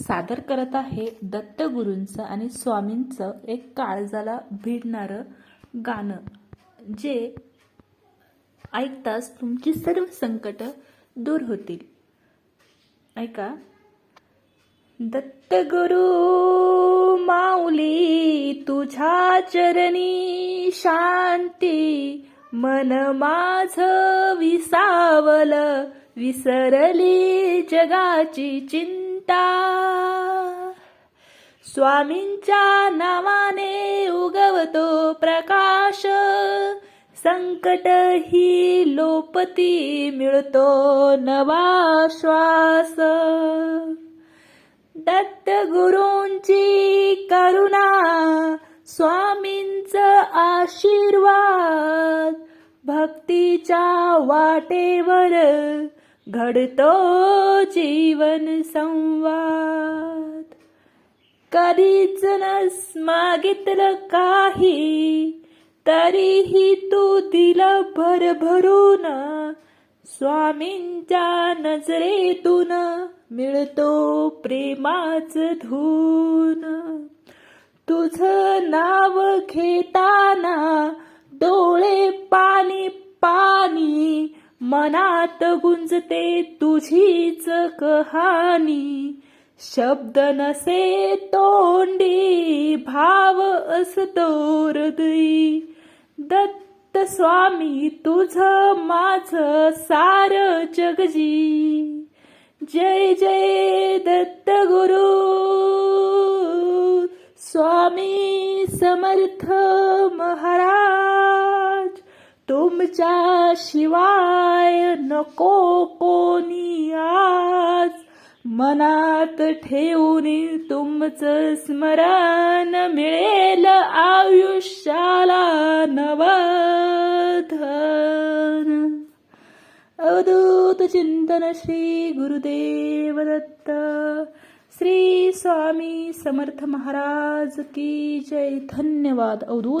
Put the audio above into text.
सादर करत आहे दत्तगुरूंचं आणि स्वामींचं एक काळजाला भिडणारं गाणं जे ऐकताच तुमची सर्व संकट दूर होतील. ऐका. दत्तगुरु माऊली तुझ्या चरणी शांती मन माझ विसावल विसरली जगाची चिंता. स्वामींच्या नावाने उगवतो प्रकाश. संकट ही लोपती मिळतो नवा श्वास. दत्त गुरूंची करुणा स्वामींच आशीर्वाद भक्तीच्या वाटेवर घडतो जीवन संवाद. कधीच नस मागितलं काही तरीही तू दिलं भरभरून स्वामींच्या नजरेतून मिळतो प्रेमाच धून. तुझं नाव घेताना डोळे पाणी पाणी मनात गुंजते तुझीच कहाणी. शब्द नसे तोंडी भाव असतो हृदयी. दत्त स्वामी तुझ माझ सार जगजी. जय जय दत्त गुरु. स्वामी समर्थ महाराज तुमच्या शिवाय नको कोणी आज. मनात ठेवून तुमचं स्मरण मिळेल आयुष्याला नवधन अवधूत चिंतन श्री गुरुदेव दत्त श्री स्वामी समर्थ महाराज की जय. धन्यवाद. अवधूत